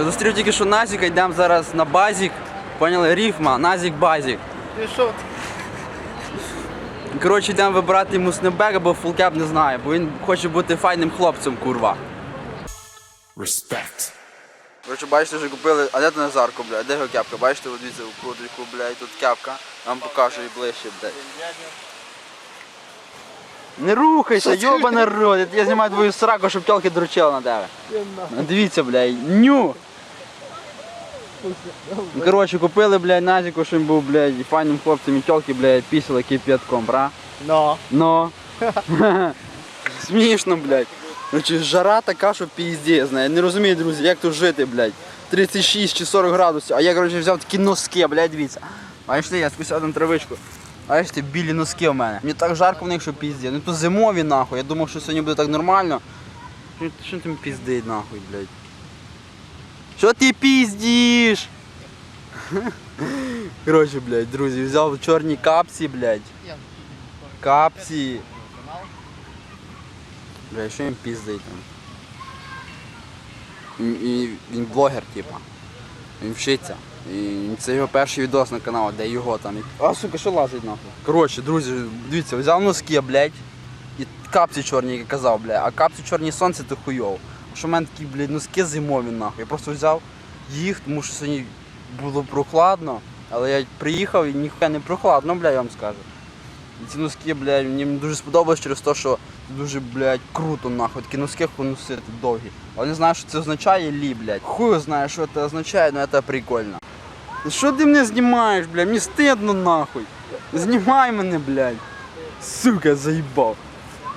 Я зустрів тільки що Назіка, йдемо зараз на базік. Поняли? Ріфма, Назік базік. Ти що? Коротше, йдемо вибирати йому снебек або фулкеп, не знаю, бо він хоче бути файним хлопцем, курва. Respect. Коротше, бачите, вже купили. А де Назарко, блядь? Де його кепка? Бачите, от дивіться, у кудріку, блядь, тут кепка. Я вам покажу і ближче, блядь. Не рухайся, йоба народ, я знімаю твою сраку, щоб тілки дручили на тебе. Дивіться, блядь, ню! Ну, коротше, купили, блядь, Назіку, щоб він був, блядь, файним хлопцем і тілки, блядь, пісили кип'ятком, бра? Ну. Но. Смішно, блядь. Короче, жара така, що пізді, знає. Не розумію, друзі, як тут жити, блядь. 36 чи 40 градусів. А я, коротше, взяв такі носки, блядь, дивіться. Бачите, я спустя на травичку. Бачите, білі носки в мене. Мені так жарко в них, що пізді. Ну то зимові нахуй. Я думав, що сьогодні буде так нормально. Що, що там піздить нахуй, блядь? Що ти піздіш? Коротше, блядь, друзі, взяв чорні капці, блядь. Капці. Бля, що він піздить там? І, і він блогер, типа. Він вчиться. І це його перший відос на каналі, де його там. А сука, що лазить нахуй? Коротше, друзі, дивіться, взяв носки, блядь, і капці чорні, як я казав, блядь, а капці чорні сонце то хуйов. Що в мене такі, блядь, носки зимові нахуй. Я просто взяв їх, тому що сьогодні було прохладно, але я приїхав і ніхуя не прохладно, блядь, я вам скажу. І ці носки, блядь, мені дуже сподобалось через те, що дуже, блядь, круто нахуй. Такі носки носити довгі. Але не знаю, що це означає лі, блядь. Хуй знає, що це означає, але це прикольно. Ну Що ти мене знімаєш, блядь? Мені стидно нахуй. Знімай мене, блядь. Сука, заїбав.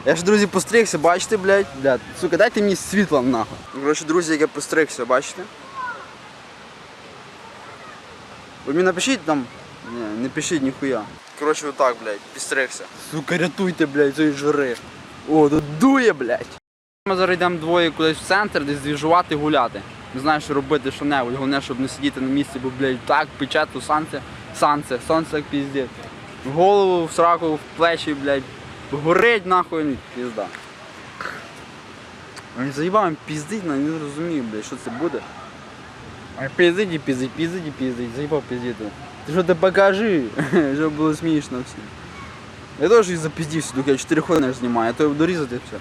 Я ж, друзі, постригся, бачите, блядь? Блядь, сука, дайте мені світло нахуй. Коротше, друзі, як я постригся, бачите? Ви мені напишіть там. Ні, не пишіть ніхуя. Коротше, отак, блядь, підстригся. Сука, рятуйте, блядь, цієї жири. О, тут дує, блядь. Ми зараз йдемо двоє кудись в центр, десь двіжувати, гуляти. Не знаю, що робити, що небудь. Головне, щоб не сидіти на місці, бо, блядь, так, пече, то сонце, сонце, сонце як піздець. В голову, в сраку, в плечі, блядь. Горить нахуй, ну, пізда. Він заїбав, піздить, але не розумію, блядь, що це буде. А пиздить і пиздить, пиздить і пиздить, заїбав пиздити. Ти що ти покажи, щоб було смішно всім. Я теж і запіздівся, доки я 4 хвилини ж знімаю, а то я буду різати все.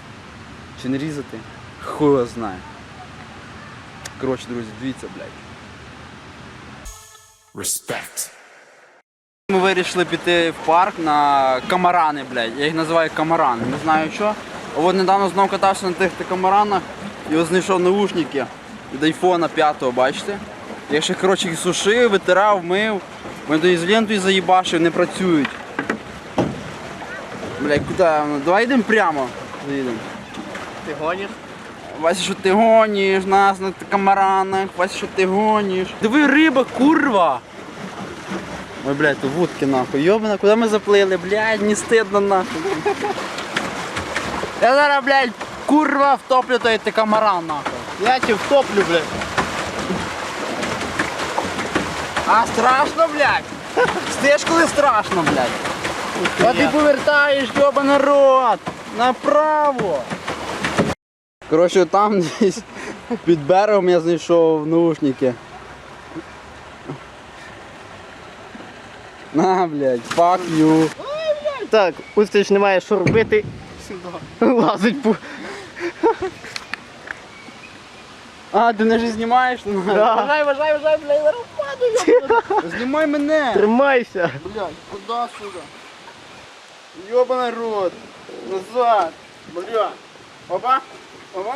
Чи не різати? Хуй його знає. Коротше, друзі, дивіться, блядь. Respect. Ми вирішили піти в парк на камарани, блядь. Я їх називаю камарани, не знаю що. А от недавно знов катався на тих камаранах і от знайшов наушники від айфона 5, бачите? Я ще коротше їх сушив, витирав, мив. Вони тоді з лентою заїбашив, не працюють. Блядь, куди? Давай йдемо прямо. Заїдемо. Ти гониш? Вася, що ти гониш, нас на камаранах, Вася, що ти гониш. Диви, риба, курва! Ой, блядь, то вудки нахуй. Йобана, куди ми заплили, блядь, не стидно нахуй. Я зараз, блядь, курва втоплю той ти камаран нахуй. Я тебе втоплю, блядь. А страшно, блядь? Стиш, коли страшно, блядь. А ти повертаєш, йоба народ! Направо! Коротше, там десь під берегом я знайшов наушники. На, блядь, fuck you. Так, Устріч немає що робити. Лазить по. А, ти мене ж знімаєш? Ну, Да. Вважай, вважай, вважай, блядь, зараз впаду, Знімай мене! Тримайся. Блядь, куда сюда? Ёба народ! Назад! Бля! Опа! Опа!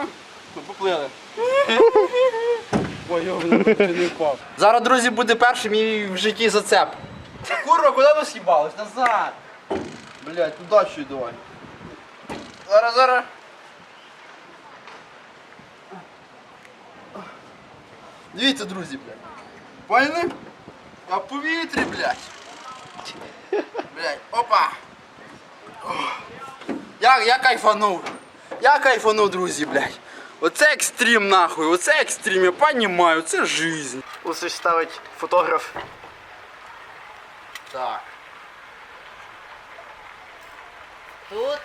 Ну, поплили. Ой, йобаний, чи не впав. Зараз, друзі, буде перший мій в житті зацеп. Курва, куди ви с'їбались? Назад! Блядь, туди ще давай. Зараз, зараз. Дивіться, друзі, блядь. Поняли? А повітрі, блядь. Блядь, опа. Я, я кайфанув. Я кайфанув, друзі, блядь. Оце екстрім нахуй, оце екстрім, я понімаю, це жизнь. Устріч ставить фотограф. Так. Тут.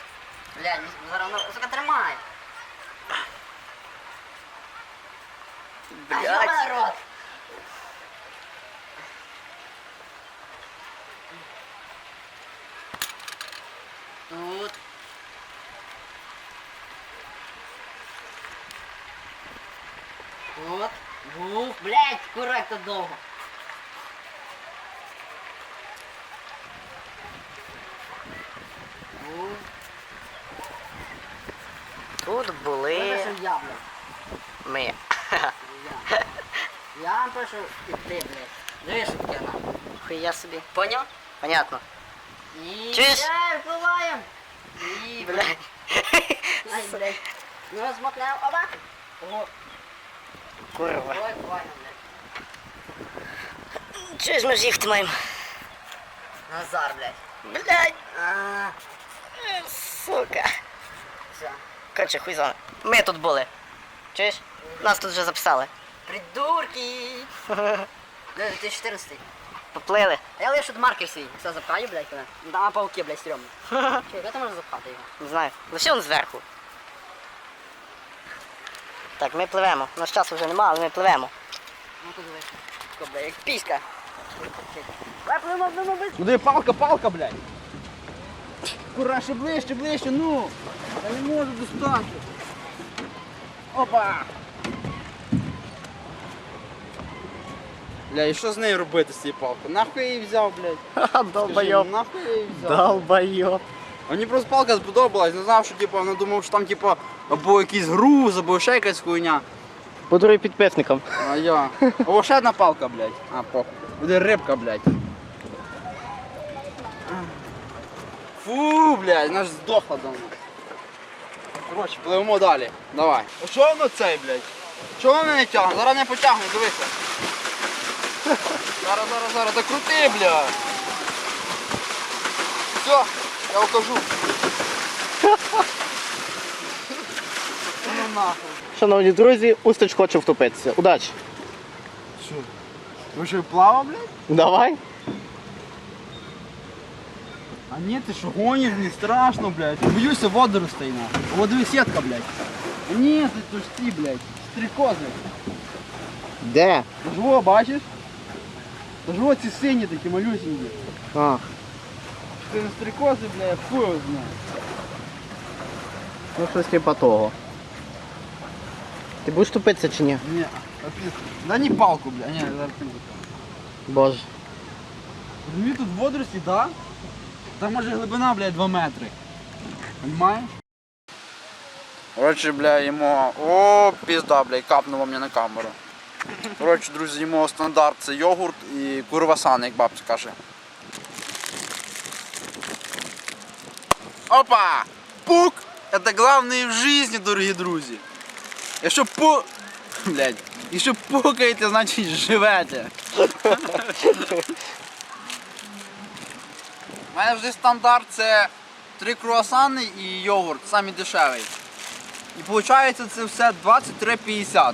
Бля, не зараз воно сука тримай. А ёбаный рот. Тут. Тут. Бух, блядь, кура, як тут довго. Тут були ми. Я. Вам пишу і ти, блядь. Дивись, таке нахуй. Хуя собі. Поняв? Понятно. І Чуєш? все, впливаємо. І, Блядь. Ай, блядь. Ну, розмотнемо, оба. О, Курва. ой, понял, блядь. Чуєш, ми ж їхати маємо? Назар, блядь. Блядь, А, сука. все. Короче, хуй зона. Ми тут були. Чуєш? Нас тут вже записали. Придурки. Блядь, 2014. Поплили. А я лише тут маркер свій. Все запхаю, блядь, коли. Ну, Там пауки, блядь, стрьомні. Чекай, де ти можеш запхати його? Не знаю. Лише он зверху. Так, ми пливемо. У нас часу вже нема, але ми пливемо. Ну, тут дивись. Тако, блядь, як піська. Давай, пливемо, пливемо, блядь. Куди палка, палка, блядь. Кура, ще ближче, ближче, ну. Я не можу достати. Опа. Бля, і що з нею робити з цією палкою? Нахуй я її взяв, блядь? Ха-ха, Скажи, Нахуй я її взяв? Долбойоб. Мені просто палка сподобалась, не знав, що типу, вона думав, що там типу, або якийсь груз, або ще якась хуйня. Подаруй підписникам. А я. О, ще одна палка, блядь. А, похуй. Буде рибка, блядь. Фу, блядь, вона ж здохла давно. Коротше, пливемо далі. Давай. А що воно цей, блядь? Чого воно не тягне? Зараз не потягне, дивися. Зараз, зараз, зараз, да крути, блядь. Все, я укажу. Ну нахуй. Шановні друзі, Устич хоче втопитися. Удачі. Що? Ви що, плава, блядь? Давай. А ні, ти що гониш, не страшно, блядь. Боюся водоростей нахуй. Вот диви сітка, блядь. А ні, ти то ж ті, блядь, стрікози. Де? Тож во, бачиш? Тож во ці сині такі малюсінькі. А. Це не стрікози, блядь, хуй його знає. Ну щось типа того. Ти будеш тупитися чи ні? Ні, а. Да не палку, блядь, ні, зараз не буду. Боже. Розумію, тут водорості, да? Там може глибина, блядь, 2 метри. Понимаєш? Коротше, бля, йому... О, пізда, бля, капнуло мені на камеру. Коротше, друзі, йому стандарт це йогурт і курвасан, як бабця каже. Опа! Пук! Это главное в жизни, дорогі друзі. Якщо пу... Блядь. Якщо пукаєте, значить живете. У мене вже стандарт це три круасани і йогурт, самий дешевий. І виходить це все 23,50.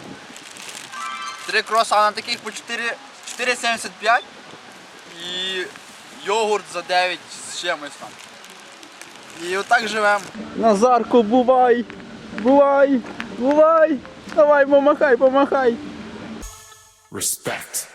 Три круасани таких по 4,75 і йогурт за 9 з чимось там. І отак живемо. Назарко, бувай! Бувай! Бувай! Давай, помахай, помахай! Respect.